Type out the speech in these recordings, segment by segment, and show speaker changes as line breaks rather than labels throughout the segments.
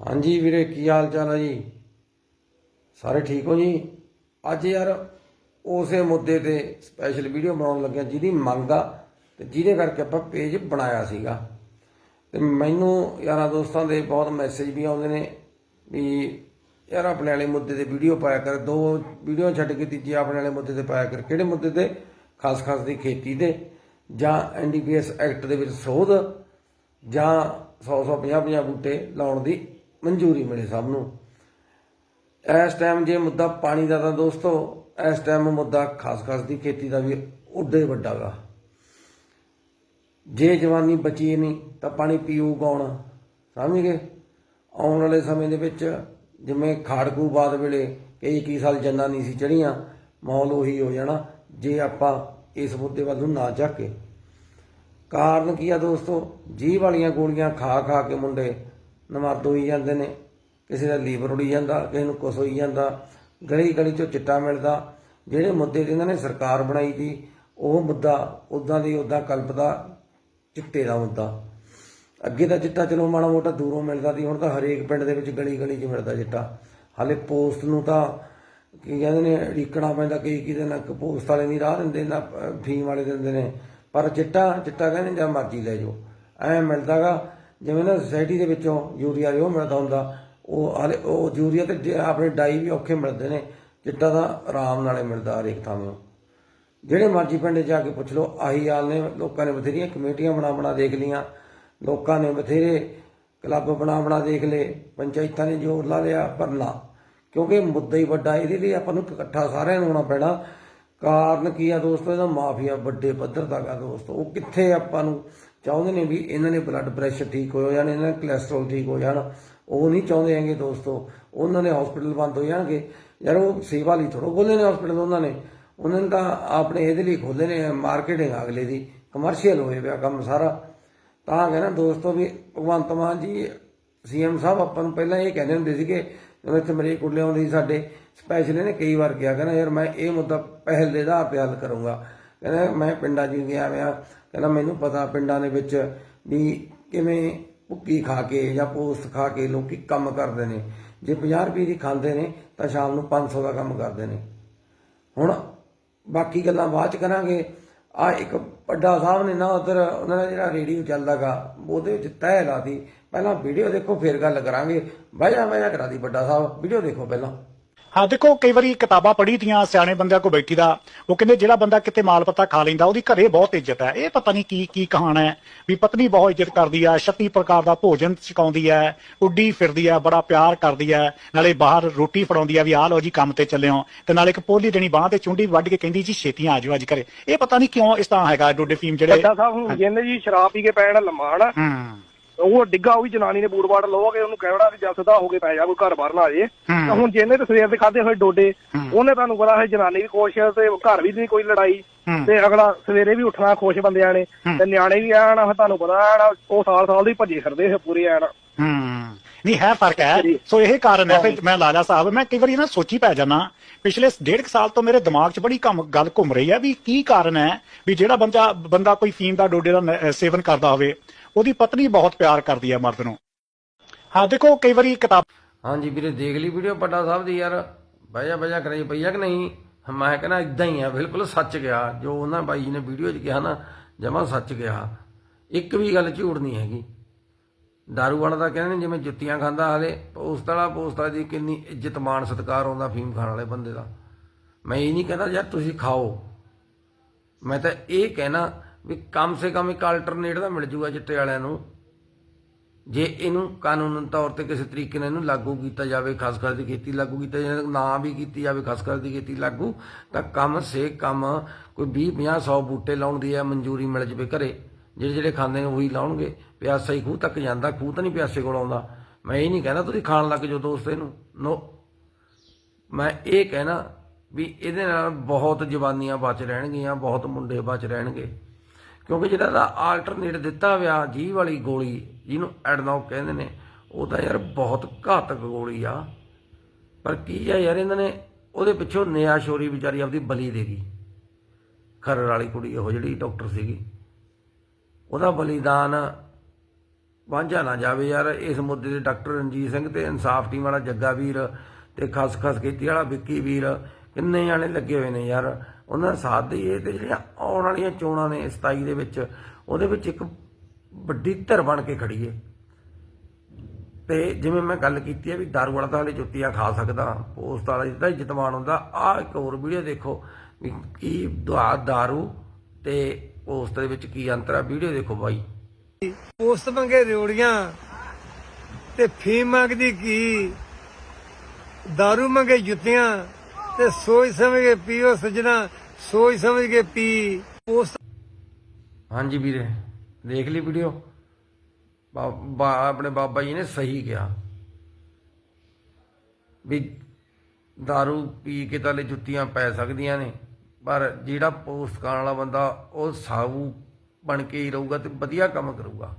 ਹਾਂਜੀ ਵੀਰੇ, ਕੀ ਹਾਲ ਚਾਲ ਹੈ ਜੀ? ਸਾਰੇ ਠੀਕ ਹੋ ਜੀ? ਅੱਜ ਯਾਰ ਉਸੇ ਮੁੱਦੇ ਤੇ ਸਪੈਸ਼ਲ ਵੀਡੀਓ ਬਣਾਉਣ ਲੱਗਿਆ, ਜਿਹਦੀ ਮੰਗ ਆ ਤੇ ਜਿਹਦੇ ਕਰਕੇ ਆਪਾਂ ਪੇਜ ਬਣਾਇਆ ਸੀਗਾ। ਤੇ ਮੈਨੂੰ ਯਾਰਾਂ ਦੋਸਤਾਂ ਦੇ ਬਹੁਤ ਮੈਸੇਜ ਵੀ ਆਉਂਦੇ ਨੇ ਵੀ ਯਾਰ ਆਪਣੇ ਵਾਲੇ ਮੁੱਦੇ ਤੇ ਵੀਡੀਓ ਪਾਇਆ ਕਰ, ਦੋ ਵੀਡੀਓ ਛੱਡ ਕੇ ਤੀਜੀ ਆਪਣੇ ਵਾਲੇ ਮੁੱਦੇ ਤੇ ਪਾਇਆ ਕਰ। ਕਿਹੜੇ ਮੁੱਦੇ ਤੇ? ਖਾਸ ਖਾਸ ਦੀ ਖੇਤੀ ਤੇ, ਜਾਂ ਐਨਡੀਪੀਐਸ ਐਕਟ ਦੇ ਵਿੱਚ ਸੋਧ, ਜਾਂ 100 100 50 50 ਬੂਟੇ ਲਾਉਣ ਦੀ ਮਨਜ਼ੂਰੀ ਮਿਲੇ ਸਭ ਨੂੰ। ਇਸ ਟਾਈਮ ਜੇ ਮੁੱਦਾ ਪਾਣੀ ਦਾ ਤਾਂ ਦੋਸਤੋ, ਇਸ ਟਾਈਮ ਮੁੱਦਾ ਖਾਸ ਖਾਸ ਦੀ ਖੇਤੀ ਦਾ ਵੀ ਉੱਡੇ ਵੱਡਾ ਗਾ। ਜੇ ਜਵਾਨੀ ਬਚੀ ਨਹੀਂ, ਤਾਂ ਪਾਣੀ ਪੀਊ ਕੌਣ? ਸਮਝ ਗਏ? ਆਉਣ ਵਾਲੇ ਸਮੇਂ ਦੇ ਵਿੱਚ ਜਿਵੇਂ ਖਾੜਕੂ ਬਾਦ ਵੇਲੇ ਕਈ ਕਈ ਸਾਲ ਜੰਨਾਂ ਨਹੀਂ ਸੀ ਚੜੀਆਂ ਮਾਹੌਲ ਉਹੀ ਹੋ ਜਾਣਾ ਜੇ ਆਪਾਂ ਇਸ ਮੁੱਦੇ ਵੱਲ ਨੂੰ ਨਾ ਝਾਕੇ। ਕਾਰਨ ਕੀ ਆ ਦੋਸਤੋ? ਜੀਭ ਵਾਲੀਆਂ ਗੋਲੀਆਂ ਖਾ ਖਾ ਕੇ ਮੁੰਡੇ ਨਮਾਦ ਹੋਈ ਜਾਂਦੇ ਨੇ। ਕਿਸੇ ਦਾ ਲੀਵਰ ਉੜੀ ਜਾਂਦਾ, ਕਿਸੇ ਨੂੰ ਕੁਛ ਹੋਈ ਜਾਂਦਾ। ਗਲੀ ਗਲੀ ਚੋਂ ਚਿੱਟਾ ਮਿਲਦਾ। ਜਿਹੜੇ ਮੁੱਦੇ ਤੇ ਇਹਨਾਂ ਨੇ ਸਰਕਾਰ ਬਣਾਈ ਸੀ, ਉਹ ਮੁੱਦਾ ਉਦਾਂ ਦੀ ਉਦਾਂ ਕਲਪਦਾ ਚਿੱਟੇ ਦਾ ਮੁੱਦਾ। ਅੱਗੇ ਤਾਂ ਚਿੱਟਾ ਚਲੋ ਮਾੜਾ ਮੋਟਾ ਦੂਰੋਂ ਮਿਲਦਾ ਸੀ, ਹੁਣ ਤਾਂ ਹਰੇਕ ਪਿੰਡ ਦੇ ਵਿੱਚ ਗਲੀ ਗਲੀ 'ਚ ਮਿਲਦਾ ਚਿੱਟਾ। ਹਾਲੇ ਪੋਸਟ ਨੂੰ ਤਾਂ ਕੀ ਕਹਿੰਦੇ ਨੇ ਢੀਕਣਾ ਪੈਂਦਾ, ਕਈ ਕਿਤੇ ਨਾ ਪੋਸਟ ਵਾਲੇ ਨਹੀਂ ਰਾਹ ਦਿੰਦੇ ਨਾ ਫੀਮ ਵਾਲੇ ਦਿੰਦੇ ਨੇ। ਪਰ ਚਿੱਟਾ ਚਿੱਟਾ ਕਹਿੰਦੇ ਜਾਂ ਮਰਜ਼ੀ ਲੈ ਜਾਓ। ਐ ਮਿਲਦਾਗਾ ਜਿਵੇਂ ਨਾ ਸੋਸਾਇਟੀ ਦੇ ਵਿੱਚੋਂ ਯੂਰੀਆ ਉਹ ਮਿਲਦਾ ਹੁੰਦਾ, ਉਹ ਹਾਲੇ ਉਹ ਯੂਰੀਆ ਤੇ ਆਪਣੇ ਡਾਈ ਵੀ ਔਖੇ ਮਿਲਦੇ ਨੇ, ਚਿੱਟਾ ਤਾਂ ਆਰਾਮ ਨਾਲੇ ਮਿਲਦਾ ਹਰੇਕ ਥਾਂ ਜਿਹੜੇ ਮਰਜ਼ੀ ਪਿੰਡ ਜਾ ਕੇ ਪੁੱਛ ਲਓ, ਆਹੀ ਹਾਲ ਨੇ, ਲੋਕਾਂ ਨੇ ਬਥੇਰੀਆਂ ਕਮੇਟੀਆਂ ਬਣਾ ਬਣਾ ਦੇਖ ਲੀਆਂ ਲੋਕਾਂ ਨੇ ਬਥੇਰੇ ਕਲੱਬ ਬਣਾ ਬਣਾ ਦੇਖ ਲਏ, ਪੰਚਾਇਤਾਂ ਨੇ ਜ਼ੋਰ ਲਾ ਲਿਆ ਪਰ ਨਾ ਕਿਉਂਕਿ ਮੁੱਦਾ ਹੀ ਵੱਡਾ, ਇਹਦੇ ਲਈ ਆਪਾਂ ਨੂੰ ਇਕੱਠਾ ਸਾਰਿਆਂ ਨੂੰ ਹੋਣਾ ਪੈਣਾ। ਕਾਰਨ ਕੀ ਆ ਦੋਸਤੋ, ਇਹਦਾ ਮਾਫੀਆ ਵੱਡੇ ਪੱਧਰ ਦਾ ਆ ਦੋਸਤੋ, ਉਹ ਕਿੱਥੇ ਆਪਾਂ ਨੂੰ ਚਾਹੁੰਦੇ ਨੇ ਵੀ ਇਹਨਾਂ ਨੇ ਬਲੱਡ ਪ੍ਰੈਸ਼ਰ ਠੀਕ ਹੋ ਜਾਣ, ਇਹਨਾਂ ਦੇ ਕੋਲੇਸਟ੍ਰੋਲ ਠੀਕ ਹੋ ਜਾਣ, ਉਹ ਨਹੀਂ ਚਾਹੁੰਦੇ ਹੈਗੇ ਦੋਸਤੋ। ਉਹਨਾਂ ਨੇ ਹਸਪੀਟਲ ਬੰਦ ਹੋ ਜਾਣਗੇ। ਯਾਰ ਉਹ ਸੇਵਾ ਲਈ ਥੋੜੋ ਖੋਲੇ ਨੇ ਹਸਪੀਟਲ ਉਹਨਾਂ ਨੇ। ਉਹਨਾਂ ਨੇ ਤਾਂ ਆਪਣੇ ਇਹਦੇ ਲਈ ਖੋਲੇ ਨੇ ਮਾਰਕੀਟਿੰਗ ਅਗਲੇ ਦੀ ਕਮਰਸ਼ੀਅਲ ਹੋਏ ਪਿਆ ਕੰਮ ਸਾਰਾ। ਤਾਂ ਕਹਿੰਦਾ ਦੋਸਤੋ ਵੀ ਭਗਵੰਤ ਮਾਨ ਜੀ, ਸੀਐਮ ਸਾਹਿਬ ਆਪਾਂ ਨੂੰ ਪਹਿਲਾਂ ਇਹ ਕਹਿੰਦੇ ਹੁੰਦੇ ਸੀਗੇ, ਜਦੋਂ ਇੱਥੇ ਮਰੇ ਕੁੜਲੇ ਆਉਂਦੇ ਸੀ ਸਾਡੇ ਸਪੈਸ਼ਲ ਨੇ ਕਈ ਵਾਰ ਕਿਹਾ, ਕਹਿੰਦਾ ਯਾਰ ਮੈਂ ਇਹ ਮੁੱਦਾ ਪਹਿਲ ਦੇ ਆਧਾਰ ਤੇ ਹੱਲ ਕਰੂੰਗਾ। ਕਹਿੰਦਾ ਮੈਂ ਪਿੰਡਾਂ 'ਚ ਗਿਆ ਮੈਂ ਕਹਿੰਦਾ ਮੈਨੂੰ ਪਤਾ ਪਿੰਡਾਂ ਦੇ ਵਿੱਚ ਵੀ ਕਿਵੇਂ ਭੁੱਕੀ ਖਾ ਕੇ ਜਾਂ ਪੋਸਟ ਖਾ ਕੇ ਲੋਕੀ ਕੰਮ ਕਰਦੇ ਨੇ। ਜੇ 50 ਰੁਪਏ ਦੀ ਖਾਂਦੇ ਨੇ ਤਾਂ ਸ਼ਾਮ ਨੂੰ 500 ਦਾ ਕੰਮ ਕਰਦੇ ਨੇ। ਹੁਣ ਬਾਕੀ ਗੱਲਾਂ ਬਾਅਦ ਚ ਕਰਾਂਗੇ। ਆ ਇੱਕ ਵੱਡਾ ਸਾਹਿਬ ਨੇ ਨਾ ਉਧਰ ਉਹਨਾਂ ਦਾ ਜਿਹੜਾ ਰੇਡੀਓ ਚੱਲਦਾਗਾ ਉਹਦੇ ਵਿੱਚ ਤਹਿ ਲਾਤੀ। ਪਹਿਲਾਂ ਵੀਡੀਓ ਦੇਖੋ, ਫਿਰ ਗੱਲ ਕਰਾਂਗੇ। ਵਾਜਾ ਵਾਜਾ ਕਰਾ ਦੀ ਵੱਡਾ ਸਾਹਿਬ ਵੀਡੀਓ ਦੇਖੋ ਪਹਿਲਾਂ
ਹਾਂ ਦੇਖੋ ਕਈ ਵਾਰੀ ਕਿਤਾਬਾਂ ਪੜ੍ਹੀ ਦੀਆਂ ਸਿਆਣੇ ਬੰਦਿਆਂ ਕੋ ਬੈਠੀ ਦਾ ਉਹ ਕਹਿੰਦੇ ਜਿਹੜਾ ਬੰਦਾ ਕਿਤੇ ਮਾਲ ਪੱਤਾ ਖਾ ਲੈਂਦਾ ਉਹਦੀ ਘਰੇ ਬਹੁਤ ਇੱਜ਼ਤ ਹੈ। ਇਹ ਪਤਾ ਨਹੀਂ ਕੀ ਕੀ ਕਹਾਣਾ ਹੈ ਵੀ ਪਤਨੀ ਬਹੁਤ ਇੱਜ਼ਤ ਕਰਦੀ ਹੈ 36 ਪ੍ਰਕਾਰ ਦਾ ਭੋਜਨ ਛਕਾਉਂਦੀ ਹੈ ਉੱਡੀ ਫਿਰਦੀ ਹੈ ਬੜਾ ਪਿਆਰ ਕਰਦੀ ਹੈ ਨਾਲੇ ਬਾਹਰ ਰੋਟੀ ਫੜਾਉਂਦੀ ਹੈ ਵੀ ਆਹ ਲਓ ਜੀ ਕੰਮ ਤੇ ਚੱਲਿਓ ਤੇ ਨਾਲੇ ਇੱਕ ਪੋਲੀ ਦੇਣੀ ਬਾਹ ਤੇ ਚੁੰਡੀ ਵੱਢ ਕੇ ਕਹਿੰਦੀ ਜੀ ਛੇਤੀਆਂ ਆ ਜਾਓ ਅੱਜ ਘਰੇ। ਇਹ ਪਤਾ ਨਹੀਂ ਕਿਉਂ ਇਸ ਤਰ੍ਹਾਂ ਹੈਗਾ ਡੋਡੇ ਫੀਮ ਜਿਹੜੇ
ਸਾਹਿਬ ਹੁਣ ਜਿਹਨੇ ਜੀ ਸ਼ਰਾਬ ਪੀ ਕੇ ਪੈਣ ਲੰਮਾ ਹਨਾ
ਹੂੰ।
ਉਹ ਡਿੱਗਾ ਉਹ ਵੀ ਜਨਾਨੀ ਨੇ ਬੂਟ ਬਾਟ ਲਵਾ ਕੇ ਉਹਨੂੰ ਕਹਿਣਾ ਵੀ ਜਸਦਾ ਹੋ ਕੇ ਪੈ ਜਾ ਕੋਈ ਘਰ ਬਾਹਰ ਨਾ ਆ ਜੇ।
ਹੂੰ।
ਤਾਂ ਹੁਣ ਜਿਹਨੇ ਤੇ ਸਵੇਰ ਦੇ ਖਾਦੇ ਹੋਏ ਡੋਡੇ ਉਹਨੇ ਤੁਹਾਨੂੰ ਪਤਾ ਹੈ ਜਨਾਨੀ ਵੀ ਹੈ ਤੇ ਘਰ ਵੀ ਨਹੀਂ ਕੋਈ ਲੜਾਈ।
ਹੂੰ।
ਤੇ ਅਗਲਾ ਸਵੇਰੇ ਵੀ ਉੱਠਣਾ ਖੁਸ਼ ਬੰਦਿਆਂ ਨੇ ਤੇ ਨਿਆਣੇ ਵੀ ਆਣਾ ਤੁਹਾਨੂੰ ਪਤਾ ਆਣਾ ਉਹ ਸਾਲ ਸਾਲ ਦੇ ਹੀ ਭੱਜੇ ਫਿਰਦੇ ਹੈ ਪੂਰੇ ਆਣਾ
ਹੂੰ। ਨਹੀਂ ਹੈ ਫ਼ਰਕ ਹੈ। ਸੋ ਇਹ ਕਾਰਨ ਹੈ ਫਿਰ ਮੈਂ ਲਾਲਾ ਸਾਹਿਬ ਮੈਂ ਕਈ ਵਾਰੀ ਨਾ ਸੋਚੀ ਪੈ ਜਾਣਾ ਪਿਛਲੇ ਡੇਢ ਕੁ ਸਾਲ ਤੋਂ ਮੇਰੇ ਦਿਮਾਗ 'ਚ ਬੜੀ ਕੰਮ ਗੱਲ ਘੁੰਮ ਰਹੀ ਹੈ ਵੀ ਕੀ ਕਾਰਨ ਹੈ ਵੀ ਜਿਹੜਾ ਬੰਦਾ ਬੰਦਾ ਕੋਈ ਫੀਮ ਦਾ ਡੋਡੇ ਦਾ ਸੇਵਨ ਕਰਦਾ ਹੋਵੇ ਉਹਦੀ ਪਤਨੀ ਬਹੁਤ ਪਿਆਰ ਕਰਦੀ ਹੈ ਮਰਦ ਨੂੰ। ਹਾਂ ਦੇਖੋ ਕਈ ਵਾਰੀ ਕਿਤਾਬ
ਹਾਂਜੀ ਵੀਰੇ ਦੇਖ ਲਈ ਵੀਡੀਓ ਵੱਡਾ ਸਾਹਿਬ ਦੀ ਯਾਰ। ਵਾਜਾ ਵਾਜਾ ਕਰਾਈ ਪਈ ਆ ਕਿ ਨਹੀਂ? ਮੈਂ ਕਹਿੰਦਾ ਇਦਾਂ ਹੀ ਆ ਬਿਲਕੁਲ ਸੱਚ ਗਿਆ ਜੋ ਉਹਨਾਂ ਬਾਈ ਜੀ ਨੇ ਵੀਡੀਓ 'ਚ ਕਿਹਾ ਨਾ ਜਮਾ ਸੱਚ ਗਿਆ ਇੱਕ ਵੀ ਗੱਲ ਝੂਠ ਨਹੀਂ ਹੈਗੀ। ਦਾਰੂ ਵਾਲਾ ਤਾਂ ਕਹਿੰਦੇ ਨੇ ਜਿਵੇਂ ਜੁੱਤੀਆਂ ਖਾਂਦਾ ਹਲੇ ਪੋਸਤ ਵਾਲਾ ਪੋਸਤਾ ਦੀ ਕਿੰਨੀ ਇੱਜ਼ਤ ਮਾਣ ਸਤਿਕਾਰ ਹੁੰਦਾ ਫੀਮ ਖਾਣ ਵਾਲੇ ਬੰਦੇ ਦਾ ਮੈਂ ਇਹ ਨਹੀਂ ਕਹਿੰਦਾ ਯਾਰ ਤੁਸੀਂ ਖਾਓ ਮੈਂ ਤਾਂ ਇਹ ਕਹਿਣਾ ਵੀ ਕਮ ਸੇ ਕਮ ਇੱਕ ਅਲਟਰਨੇਟ ਦਾ ਮਿਲ ਜੂਗਾ ਚਿੱਟੇ ਵਾਲਿਆਂ ਨੂੰ ਜੇ ਇਹਨੂੰ ਕਾਨੂੰਨ ਤੌਰ ਤੇ ਕਿਸੇ ਤਰੀਕੇ ਨਾਲ ਇਹਨੂੰ ਲਾਗੂ ਕੀਤਾ ਜਾਵੇ ਖਸਖਸ ਦੀ ਖੇਤੀ ਲਾਗੂ ਕੀਤਾ ਜਾਵੇ ਨਾ ਵੀ ਕੀਤੀ ਜਾਵੇ ਖਸਖਸ ਦੀ ਖੇਤੀ ਲਾਗੂ ਤਾਂ ਕਮ ਸੇ ਕਮ ਕੋਈ 20 50 100 ਬੂਟੇ ਲਾਉਣ ਦੀ ਹੈ ਮਨਜ਼ੂਰੀ ਮਿਲ ਜਵੇ ਘਰੇ ਜਿਹੜੇ ਜਿਹੜੇ ਖਾਂਦੇ ਨੇ ਉਹੀ ਲਾਉਣਗੇ। ਪਿਆਸਾ ਹੀ ਖੂਹ ਤੱਕ ਜਾਂਦਾ, ਖੂਹ ਤਾਂ ਨਹੀਂ ਪਿਆਸੇ ਕੋਲ ਆਉਂਦਾ। ਮੈਂ ਇਹ ਨਹੀਂ ਕਹਿੰਦਾ ਤੁਸੀਂ ਖਾਣ ਲੱਗ ਜਾਓ ਦੋਸਤ ਇਹਨੂੰ। ਨੋ। ਮੈਂ ਇਹ ਕਹਿਣਾ ਵੀ ਇਹਦੇ ਨਾਲ ਬਹੁਤ ਜਵਾਨੀਆਂ ਬਚ ਰਹਿਣਗੀਆਂ, ਬਹੁਤ ਮੁੰਡੇ ਬਚ ਰਹਿਣਗੇ। ਕਿਉਂਕਿ ਜਿਹੜਾ ਦਾ ਆਲਟਰਨੇਟ ਦਿੱਤਾ ਹੋਇਆ ਜੀ ਵਾਲੀ ਗੋਲੀ, ਜਿਹਨੂੰ ਐਡਨੌਕ ਕਹਿੰਦੇ ਨੇ, ਉਹ ਤਾਂ ਯਾਰ ਬਹੁਤ ਘਾਤਕ ਗੋਲੀ ਆ। ਪਰ ਕੀ ਆ ਯਾਰ ਇਹਨਾਂ ਨੇ, ਉਹਦੇ ਪਿੱਛੋਂ ਨਿਆ ਸ਼ੋਰੀ ਵਿਚਾਰੀ ਆਪਦੀ ਬਲੀ ਦੇ ਗਈ। ਖਰੜ ਵਾਲੀ ਕੁੜੀ, ਉਹ ਜਿਹੜੀ ਡਾਕਟਰ ਸੀਗੀ। ਉਹਦਾ ਬਲੀਦਾਨ ਵਾਂਝਾ ਨਾ ਜਾਵੇ ਯਾਰ। ਇਸ ਮੁੱਦੇ ਤੇ ਡਾਕਟਰ ਰਣਜੀਤ ਸਿੰਘ ਤੇ ਇਨਸਾਫ ਟੀਮ ਵਾਲਾ ਜੱਗਾ ਵੀਰ ਤੇ ਖਸ ਖਸ ਕੀਤੀ ਵਾਲਾ ਵਿੱਕੀ ਵੀਰ ਕਿੰਨੇ ਜਾਣੇ ਲੱਗੇ ਹੋਏ ਨੇ ਯਾਰ। ਉਹਨਾਂ ਦਾ ਸਾਥ ਦੇਈਏ ਤੇ ਜਿਹੜੀਆਂ ਆਉਣ ਵਾਲੀਆਂ ਚੋਣਾਂ ਨੇ 27 ਦੇ ਵਿੱਚ, ਉਹਦੇ ਵਿੱਚ ਇੱਕ ਵੱਡੀ ਧਿਰ ਬਣ ਕੇ ਖੜੀਏ ਤੇ ਜਿਵੇਂ ਮੈਂ ਗੱਲ ਕੀਤੀ ਹੈ ਵੀ ਦਾਰੂ ਵਾਲਾ ਤਾਂ ਹਲੇ ਜੁੱਤੀਆਂ ਖਾ ਸਕਦਾ, ਪੋਸਟ ਵਾਲਾ ਜਿੱਦਾਂ ਇੱਜ਼ਤਮਾਨ ਹੁੰਦਾ ਆ ਇੱਕ ਹੋਰ ਵੀਡੀਓ ਦੇਖੋ ਵੀ ਕੀ ਦੁਆ ਦਾਰੂ ਤੇ ਪੋਸਟ ਦੇ ਵਿੱਚ ਕੀ ਅੰਤਰ ਆ ਵੀਡੀਓ ਦੇਖੋ ਬਾਈ
ਪੋਸਤ ਮੰਗੇ ਰਿਓੜੀਆਂ ਤੇ ਫੀਮ ਮੰਗਦੀ ਕੀ दारू ਮੰਗੇ ਜੁੱਤੀਆਂ ਤੇ ਸੋਚ ਸਮਝ ਕੇ ਪੀਓ ਸਜਣਾ ਸੋਚ ਸਮਝ ਕੇ ਪੀ ਪੋਸਤ
ਹਾਂਜੀ ਵੀਰੇ ਦੇਖ ਲਈ ਵੀਡੀਓ ਬਾ- ਬਾ- ਆਪਣੇ ਬਾਬਾ ਜੀ ਨੇ ਸਹੀ ਕਿਹਾ ਵੀ दारू ਪੀ ਕੇ ਤਾਂ ਲੈ ਜੁੱਤੀਆਂ ਪੈ ਸਕਦੀਆਂ ਨੇ ਪਰ ਜਿਹੜਾ ਪੋਸਟ ਕਰਨ ਵਾਲਾ ਬੰਦਾ, ਉਹ ਸਾਊ ਬਣ ਕੇ ਹੀ ਰਹੂਗਾ ਤੇ ਵਧੀਆ ਕੰਮ ਕਰੂਗਾ।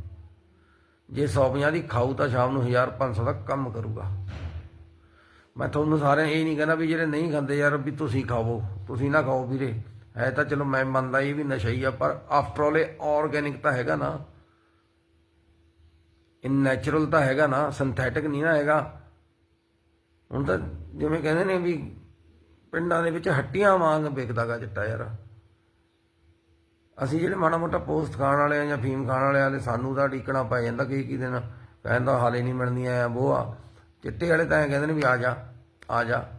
ਜੇ 150 ਦੀ ਖਾਊ ਤਾਂ ਸ਼ਾਮ ਨੂੰ 1500 ਦਾ ਕੰਮ ਕਰੂਗਾ। ਮੈਂ ਤੁਹਾਨੂੰ ਸਾਰਿਆਂ ਇਹ ਨਹੀਂ ਕਹਿੰਦਾ ਵੀ ਜਿਹੜੇ ਨਹੀਂ ਖਾਂਦੇ ਯਾਰ ਵੀ ਤੁਸੀਂ ਖਾਵੋ, ਤੁਸੀਂ ਨਾ ਖਾਓ ਵੀਰੇ। ਹੈ ਤਾਂ ਚਲੋ ਮੈਂ ਮੰਨਦਾ ਇਹ ਵੀ ਨਸ਼ਾ ਹੀ ਆ, ਪਰ ਆਫਟਰ ਆਲ ਇਹ ਆਰਗੈਨਿਕ ਤਾਂ ਹੈਗਾ ਨਾ। ਇਹ ਨੈਚੁਰਲ ਤਾਂ ਹੈਗਾ ਨਾ ਸਿੰਥੈਟਿਕ ਨਹੀਂ ਨਾ ਹੈਗਾ। ਹੁਣ ਤਾਂ ਜਿਵੇਂ ਕਹਿੰਦੇ ਨੇ ਵੀ ਪਿੰਡਾਂ ਦੇ ਵਿੱਚ ਹੱਟੀਆਂ ਵਾਂਗ ਵਿਕਦਾਗਾ ਚਿੱਟਾ ਯਾਰ। ਅਸੀਂ ਜਿਹੜੇ ਮਾੜਾ ਮੋਟਾ ਪੋਸਟ ਖਾਣ ਵਾਲੇ ਆ ਜਾਂ ਫੀਮ ਖਾਣ ਵਾਲੇ ਆ ਸਾਨੂੰ ਤਾਂ ਢੀਕਣਾ ਪੈ ਜਾਂਦਾ ਕਿ ਕੀ ਦਿਨ। ਕਹਿੰਦਾ ਹਾਲੇ ਨਹੀਂ ਮਿਲਦੀਆਂ ਆ, ਬੋਆ। ਚਿੱਟੇ ਵਾਲੇ ਤਾਂ ਐਂ ਕਹਿੰਦੇ ਨੇ ਵੀ ਆ ਜਾ ਆ ਜਾ।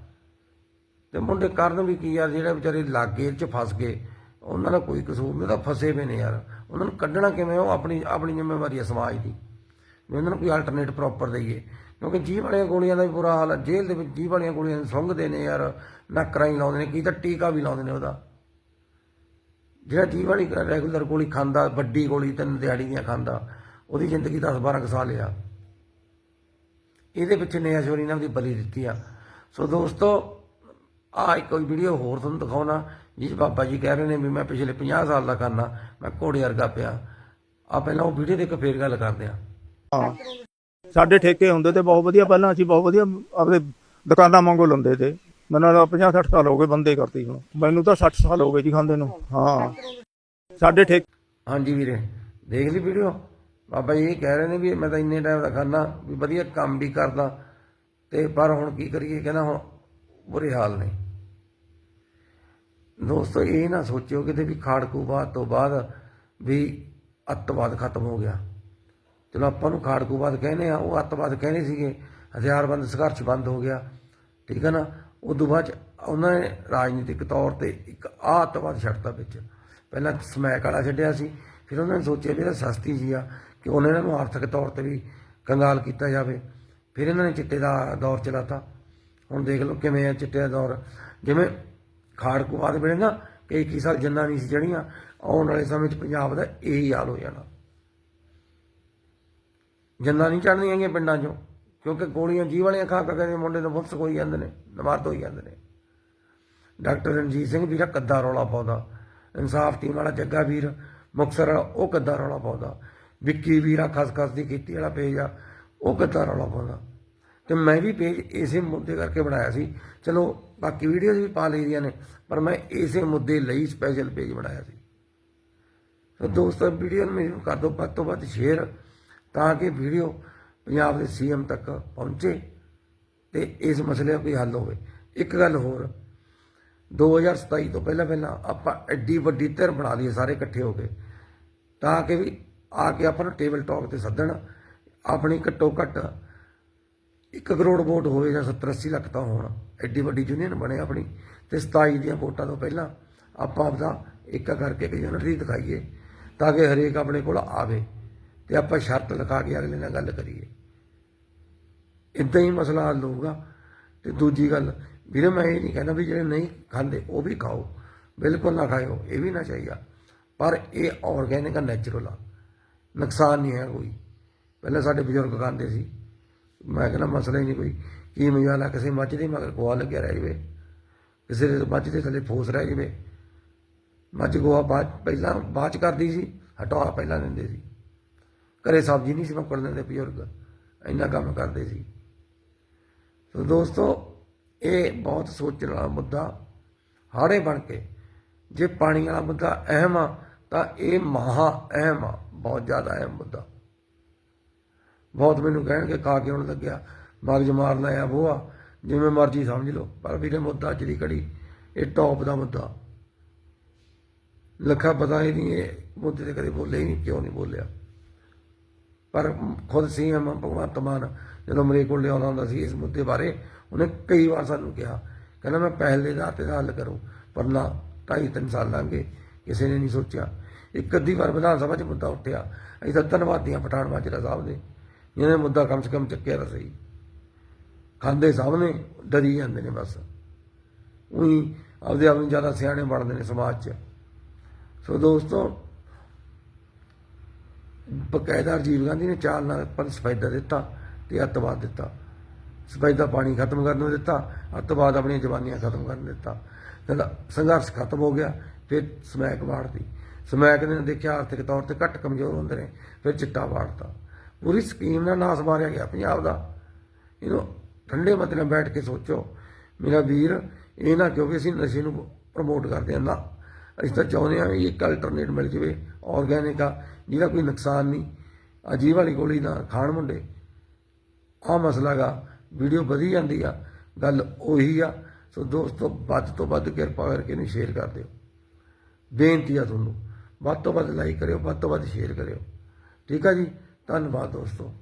ਤੇ ਮੁੰਡੇ ਕਰਨ ਵੀ ਕੀ ਯਾਰ, ਜਿਹੜੇ ਵਿਚਾਰੇ ਲਾਗੇ ਚ ਫਸ ਗਏ, ਉਹਨਾਂ ਦਾ ਕੋਈ ਕਸੂਰ ਨਹੀਂ, ਉਹ ਤਾਂ ਫਸੇ ਪਏ ਨੇ ਯਾਰ। ਉਹਨਾਂ ਨੂੰ ਕੱਢਣਾ ਕਿਵੇਂ, ਉਹ ਆਪਣੀ ਆਪਣੀ ਜ਼ਿੰਮੇਵਾਰੀ ਹੈ ਸਮਾਜ ਦੀ। ਵੀ ਉਹਨਾਂ ਨੂੰ ਕੋਈ ਆਲਟਰਨੇਟ ਪ੍ਰੋਪਰ ਦਈਏ। ਕਿਉਂਕਿ ਜੀਭ ਵਾਲੀਆਂ ਗੋਲੀਆਂ ਦਾ ਵੀ ਬੁਰਾ ਹਾਲ ਹੈ ਜੇਲ੍ਹ ਦੇ ਵਿੱਚ ਜੀਭ ਵਾਲੀਆਂ ਗੋਲੀਆਂ ਨੂੰ ਸੁੰਘਦੇ ਨੇ ਯਾਰ, ਨੱਕ ਰਾਹੀਂ ਲਾਉਂਦੇ ਨੇ ਕੀ ਤਾਂ ਟੀਕਾ ਵੀ ਲਾਉਂਦੇ ਨੇ ਉਹਦਾ। ਜਿਹੜਾ ਜੀਭ ਵਾਲੀ ਰੈਗੂਲਰ ਗੋਲੀ ਖਾਂਦਾ, ਵੱਡੀ ਗੋਲੀ, ਤਿੰਨ ਦਿਹਾੜੀ ਦੀਆਂ ਖਾਂਦਾ, ਉਹਦੀ ਜ਼ਿੰਦਗੀ 10 12 ਸਾਲ ਆ। ਇਹਦੇ ਪਿੱਛੇ ਨਿਆਸ਼ਵਰੀ ਨੇ ਉਹਦੀ ਬਲੀ ਦਿੱਤੀ ਆ। ਸੋ ਦੋਸਤੋ ਆ ਇੱਕ ਕੋਈ ਵੀਡੀਓ ਹੋਰ ਤੁਹਾਨੂੰ ਦਿਖਾਉਣਾ, ਜਿਸ ਬਾਬਾ ਜੀ ਕਹਿ ਰਹੇ ਨੇ ਵੀ ਮੈਂ ਪਿਛਲੇ 50 ਸਾਲ ਦਾ ਕਰਨਾ, ਮੈਂ ਘੋੜੇ ਵਰਗਾ ਪਿਆ। ਆ ਪਹਿਲਾਂ ਉਹ ਵੀਡੀਓ ਦੇ ਕੇ ਫੇਰ ਗੱਲ ਕਰਦੇ ਆ।
ਹਾਂ। ਸਾਡੇ ਠੇਕੇ ਹੁੰਦੇ ਤੇ ਬਹੁਤ ਵਧੀਆ, ਪਹਿਲਾਂ ਅਸੀਂ ਬਹੁਤ ਵਧੀਆ ਆਪਦੇ ਦੁਕਾਨਾਂ ਵਾਂਗੂ ਲੰਦੇ ਤੇ। ਮੈਨੂੰ ਤਾਂ 50 60 ਸਾਲ ਹੋ ਗਏ ਬੰਦੇ ਕਰਤੀ ਹੁਣ ਮੈਨੂੰ ਤਾਂ 60 ਸਾਲ ਹੋ ਗਏ ਜੀ ਖਾਂਦੇ ਨੂੰ। ਹਾਂ। ਸਾਡੇ ਠੇਕੇ
ਹਾਂਜੀ ਵੀਰੇ, ਦੇਖ ਲਈ ਵੀਡੀਓ? ਬਾਬਾ ਜੀ ਇਹ ਕਹਿ ਰਹੇ ਨੇ ਵੀ ਮੈਂ ਤਾਂ ਇੰਨੇ ਟਾਈਮ ਦਾ ਖਾਨਾ ਵੀ ਵਧੀਆ ਕੰਮ ਵੀ ਕਰਦਾ। ਤੇ ਪਰ ਹੁਣ ਕੀ ਕਰੀਏ, ਕਹਿੰਦਾ ਹੁਣ ਬੁਰੇ ਹਾਲ ਨੇ। ਦੋਸਤੋ, ਇਹ ਨਾ ਸੋਚਿਓ ਕਿਤੇ ਵੀ ਖਾੜਕੂ ਬਾਤ ਤੋਂ ਬਾਅਦ ਵੀ ਅੱਤਵਾਦ ਖਤਮ ਹੋ ਗਿਆ। ਚਲੋ ਆਪਾਂ ਨੂੰ ਖਾੜਕੂਵਾਦ ਕਹਿੰਦੇ ਆ, ਉਹ ਅੱਤਵਾਦ ਕਹਿੰਦੇ ਸੀਗੇ ਹਥਿਆਰਬੰਦ ਸੰਘਰਸ਼ ਬੰਦ ਹੋ ਗਿਆ। ਠੀਕ ਹੈ ਨਾ? ਉਦੋਂ ਬਾਅਦ 'ਚ ਉਹਨਾਂ ਨੇ ਰਾਜਨੀਤਿਕ ਤੌਰ ਤੇ ਇੱਕ ਆਹ ਅੱਤਵਾਦ ਛੱਡਤਾ ਵਿੱਚ। ਪਹਿਲਾਂ ਸਮੈਕ ਵਾਲਾ ਛੱਡਿਆ ਸੀ, ਫਿਰ ਉਹਨਾਂ ਨੇ ਸੋਚਿਆ ਵੀ ਇਹ ਸਸਤੀ ਜੀ ਆ, ਕਿ ਉਹਨਾਂ ਇਹਨਾਂ ਨੂੰ ਆਰਥਿਕ ਤੌਰ ਤੇ ਵੀ ਕੰਗਾਲ ਕੀਤਾ ਜਾਵੇ। ਫਿਰ ਇਹਨਾਂ ਨੇ ਚਿੱਟੇ ਦਾ ਦੌਰ ਚਲਾਤਾ। ਹੁਣ ਦੇਖ ਲਓ ਕਿਵੇਂ ਆ ਚਿੱਟੇ ਦਾ ਦੌਰ। ਜਿਵੇਂ ਖਾੜਕੂਵਾਦ ਵੇਲੇ ਨਾ ਕਈ ਕਈ ਸਾਲ ਜੰਨਾਂ ਨਹੀਂ ਸੀ ਜਿਹੜੀਆਂ, ਆਉਣ ਵਾਲੇ ਸਮੇਂ 'ਚ ਪੰਜਾਬ ਦਾ ਇਹੀ ਹਾਲ ਹੋ ਜਾਣਾ। ਜੰਨਾਂ ਨਹੀਂ ਚੜ੍ਹਦੀਆਂ ਹੈਗੀਆਂ ਪਿੰਡਾਂ 'ਚੋਂ, ਕਿਉਂਕਿ ਗੋਲੀਆਂ ਜੀ ਵਾਲੀਆਂ ਖਾ ਕੇ ਕਹਿੰਦੇ ਮੁੰਡੇ ਨੂੰ ਮੁਫਤ ਹੋਈ ਜਾਂਦੇ ਨੇ ਨਮਾਰਦ ਹੋਈ ਜਾਂਦੇ ਨੇ। ਡਾਕਟਰ ਰਣਜੀਤ ਸਿੰਘ ਵੀਰਾ ਕੱਦਾ ਰੌਲਾ ਪਾਉਂਦਾ। ਇਨਸਾਫ ਟੀਮ ਵਾਲਾ ਜੱਗਾ ਵੀਰ ਮੁਕਸਰ ਵਾਲਾ, ਉਹ ਕੱਦਾ ਰੌਲਾ ਪਾਉਂਦਾ। ਵਿੱਕੀ ਵੀਰਾ ਖਸ ਖਸ ਦੀ ਕੀਤੀ ਵਾਲਾ ਪੇਜ ਆ, ਉਹ ਕੱਦਾ ਰੌਲਾ ਪਾਉਂਦਾ। ਤੇ ਮੈਂ ਵੀ ਪੇਜ ਇਸੇ ਮੁੱਦੇ ਕਰਕੇ ਬਣਾਇਆ ਸੀ। ਚਲੋ, ਬਾਕੀ ਵੀਡੀਓਜ਼ ਵੀ ਪਾ ਲਈਆਂ ਨੇ, ਪਰ ਮੈਂ ਇਸੇ ਮੁੱਦੇ ਲਈ ਸਪੈਸ਼ਲ ਪੇਜ ਬਣਾਇਆ ਸੀ। ਸੋ ਦੋਸਤੋ, ਵੀਡੀਓ ਨੂੰ ਮੈਨੂੰ ਕਰ ਦਿਓ ਵੱਧ ਤੋਂ ਵੱਧ ਸ਼ੇਅਰ ਤਾਂ ਕਿ ਵੀਡੀਓ ਪੰਜਾਬ ਦੇ ਸੀਐਮ ਤੱਕ ਪਹੁੰਚੇ ਤੇ ਇਸ ਮਸਲੇ ਦਾ ਕੋਈ ਹੱਲ ਹੋਵੇ। ਇੱਕ ਗੱਲ ਹੋਰ 2027 ਤੋਂ ਪਹਿਲਾਂ ਪਹਿਲਾਂ ਆਪਾਂ ਐਡੀ ਵੱਡੀ ਧਿਰ ਬਣਾ ਲਈਏ ਸਾਰੇ ਇਕੱਠੇ ਹੋ ਕੇ, ਤਾਂ ਕਿ ਵੀ ਆ ਕੇ ਆਪਾਂ ਨੂੰ ਟੇਬਲ ਟਾਕ ਤੇ ਸੱਦਣ, ਆਪਣੀ ਘੱਟੋ ਘੱਟ 1 ਕਰੋੜ ਵੋਟ ਹੋਵੇ ਜਾਂ 70 80 ਲੱਖ ਤਾਂ ਹੋਣ, ਐਡੀ ਵੱਡੀ ਯੂਨੀਅਨ ਬਣੇ ਆਪਣੀ, ਤੇ 27 ਦੀਆਂ ਵੋਟਾਂ ਤੋਂ ਪਹਿਲਾਂ ਆਪਾਂ ਆਪਦਾ ਇੱਕ ਕਰਕੇ ਇੱਕ ਯੂਨਿਟੀ ਦਿਖਾਈਏ, ਤਾਂ ਕਿ ਹਰੇਕ ਆਪਣੇ ਕੋਲ ਆਵੇ। ਤੇ ਆਪਾਂ ਸ਼ਰਤ ਲਿਖਾ ਕੇ ਅਗਲੇ ਨਾਲ ਗੱਲ ਕਰੀਏ। ਇਦਾਂ ਹੀ ਮਸਲਾ ਹੱਲ ਹੋਊਗਾ। ਤੇ ਦੂਜੀ ਗੱਲ, ਵੀਰੇ ਮੈਂ ਇਹ ਨਹੀਂ ਕਹਿੰਦਾ ਵੀ ਜਿਹੜੇ ਨਹੀਂ ਖਾਂਦੇ, ਉਹ ਵੀ ਖਾਓ। ਬਿਲਕੁਲ ਨਾ ਖਾਓ ਇਹ ਵੀ ਨਾ ਚਾਹੀਦਾ। ਪਰ ਇਹ ਆਰਗੈਨਿਕ ਆ ਨੈਚੁਰਲ ਆ। ਨੁਕਸਾਨ ਨਹੀਂ ਹੈ ਕੋਈ। ਪਹਿਲਾਂ ਸਾਡੇ ਬਜ਼ੁਰਗ ਖਾਂਦੇ ਸੀ। ਮੈਂ ਕਹਿੰਦਾ ਮਸਲਾ ਹੀ ਨਹੀਂ ਕੋਈ। ਕੀ ਮਜਾਲਾ ਕਿਸੇ ਮੱਝ ਦੇ ਮਗਰ ਗੋਆ ਲੱਗਿਆ ਰਹਿ ਜਾਵੇ। ਕਿਸੇ ਦੇ ਮੱਝ ਦੇ ਥੱਲੇ ਫੋਸ ਰਹਿ ਜਾਵੇ। ਮੱਝ ਗੋਆ ਬਾਅਦ, ਪਹਿਲਾਂ ਬਾਅਦ ਚ ਕਰਦੀ ਸੀ, ਹਟਾ ਪਹਿਲਾਂ ਦਿੰਦੇ ਸੀ। ਘਰੇ ਸਬਜ਼ੀ ਨਹੀਂ ਸੀ ਮੁੱਕਣ ਦਿੰਦੇ ਬਜ਼ੁਰਗ, ਇੰਨਾ ਕੰਮ ਕਰਦੇ ਸੀ। ਸੋ ਦੋਸਤੋ, ਇਹ ਬਹੁਤ ਸੋਚਣ ਵਾਲਾ ਮੁੱਦਾ, ਹਾੜੇ ਬਣ ਕੇ, ਜੇ ਪਾਣੀ ਵਾਲਾ ਮੁੱਦਾ ਅਹਿਮ ਆ, ਤਾਂ ਇਹ ਮਹਾ ਅਹਿਮ ਆ, ਬਹੁਤ ਜ਼ਿਆਦਾ ਅਹਿਮ ਮੁੱਦਾ। ਬਹੁਤ ਮੈਨੂੰ ਕਹਿਣਗੇ, ਖਾ ਕੇ ਹੁਣ ਲੱਗਿਆ ਮਗਜ ਮਾਰਨਾ ਆ ਉਹ ਜਿਵੇਂ ਮਰਜ਼ੀ ਸਮਝ ਲਓ, ਪਰ ਵੀਰੇ ਮੁੱਦਾ ਅੱਜ ਦੀ ਘੜੀ ਇਹ ਟੌਪ ਦਾ ਮੁੱਦਾ। ਲੱਖਾ ਪਤਾ ਹੀ ਨਹੀਂ, ਇਹ ਮੁੱਦੇ ਤੇ ਕਦੇ ਬੋਲੇ ਹੀ ਨਹੀਂ, ਕਿਉਂ ਨਹੀਂ ਬੋਲਿਆ। ਪਰ ਖੁਦ ਸੀਐਮ ਭਗਵੰਤ ਮਾਨ, ਜਦੋਂ ਮੇਰੇ ਕੋਲ ਲਿਆਉਂਦਾ ਹੁੰਦਾ ਸੀ ਇਸ ਮੁੱਦੇ ਬਾਰੇ, ਉਹਨੇ ਕਈ ਵਾਰ ਸਾਨੂੰ ਕਿਹਾ, ਕਹਿੰਦਾ ਮੈਂ ਪਹਿਲੇ ਦਾ ਤੇ ਹੱਲ ਕਰੂੰ, ਪਰ ਨਾ, ਢਾਈ ਤਿੰਨ ਸਾਲ ਲੰਘੇ, ਕਿਸੇ ਨੇ ਨਹੀਂ ਸੋਚਿਆ। ਇੱਕ ਅੱਧੀ ਵਾਰ ਵਿਧਾਨ ਸਭਾ 'ਚ ਮੁੱਦਾ ਉੱਠਿਆ, ਅਸੀਂ ਤਾਂ ਧੰਨਵਾਦੀਆਂ ਪਠਾਨ ਮਾਜਰਾ ਸਾਹਿਬ ਦੇ, ਜਿਹਨੇ ਮੁੱਦਾ ਕਮ ਸੇ ਕਮ ਚੱਕਿਆ ਤਾਂ ਸਹੀ। ਖਾਂਦੇ ਸਭ ਨੇ, ਡਰੀ ਜਾਂਦੇ ਨੇ ਬਸ। ਉਹੀ ਆਪਦੇ ਆਪ ਨੂੰ ਜ਼ਿਆਦਾ ਸਿਆਣੇ ਬਣਦੇ ਨੇ ਸਮਾਜ 'ਚ। ਸੋ ਦੋਸਤੋ ਬਕਾਇਦਾ ਰਾਜੀਵ ਗਾਂਧੀ ਨੇ ਚਾਲ ਨਾਲ ਪਰ ਸਫੈਦਾ ਦਿੱਤਾ ਤੇ ਅੱਤਵਾਦ ਦਿੱਤਾ। ਸਫੈਦਾ ਪਾਣੀ ਖਤਮ ਕਰਨ ਨੂੰ ਦਿੱਤਾ, ਅੱਤਵਾਦ ਆਪਣੀਆਂ ਜਵਾਨੀਆਂ ਖਤਮ ਕਰਨ ਦਿੱਤਾ। ਜਦ ਸੰਘਰਸ਼ ਖਤਮ ਹੋ ਗਿਆ, ਫਿਰ ਸਮੈਕ ਵਾੜਤੀ। ਸਮੈਕ ਨੇ ਦੇਖਿਆ ਆਰਥਿਕ ਤੌਰ ਤੇ ਘੱਟ ਕਮਜ਼ੋਰ ਹੁੰਦੇ ਨੇ, ਫਿਰ ਚਿੱਟਾ ਵਾੜਤਾ। ਪੂਰੀ ਸਕੀਮ ਨਾਲ ਨਾਸ ਮਾਰਿਆ ਗਿਆ ਪੰਜਾਬ ਦਾ। ਇਹਨੂੰ ਠੰਡੇ ਮਤ ਨਾਲ ਬੈਠ ਕੇ ਸੋਚੋ। ਮੇਰਾ ਵੀਰ, ਇਹ ਨਾ ਕਿਉਂਕਿ ਅਸੀਂ ਨਸ਼ੇ ਨੂੰ ਪ੍ਰਮੋਟ ਕਰਦੇ ਹਾਂ? ਨਾ, ਅਸੀਂ ਤਾਂ ਚਾਹੁੰਦੇ ਹਾਂ ਵੀ ਇੱਕ ਅਲਟਰਨੇਟ ਮਿਲ ਜਵੇ। ਆਰਗੈਨਿਕ ਆ, ਜਿਹਦਾ ਕੋਈ ਨੁਕਸਾਨ ਨਹੀਂ। ਅਜੀਬ ਵਾਲੀ ਗੋਲੀ ਨਾ ਖਾਣ ਮੁੰਡੇ। ਆ ਮਸਲਾ ਗਾ, ਵੀਡੀਓ ਵਧੀ ਜਾਂਦੀ ਆ, ਗੱਲ ਉਹੀ ਆ। ਸੋ ਦੋਸਤੋ, ਵੱਧ ਤੋਂ ਵੱਧ ਕਿਰਪਾ ਕਰਕੇ ਇਹਨੂੰ ਸ਼ੇਅਰ ਕਰ ਦਿਓ। ਬੇਨਤੀ ਆ ਤੁਹਾਨੂੰ, ਵੱਧ ਤੋਂ ਵੱਧ ਲਾਈਕ ਕਰਿਓ, ਵੱਧ ਤੋਂ ਵੱਧ ਸ਼ੇਅਰ ਕਰਿਓ। ਠੀਕ ਆ ਜੀ? ਧੰਨਵਾਦ ਦੋਸਤੋ।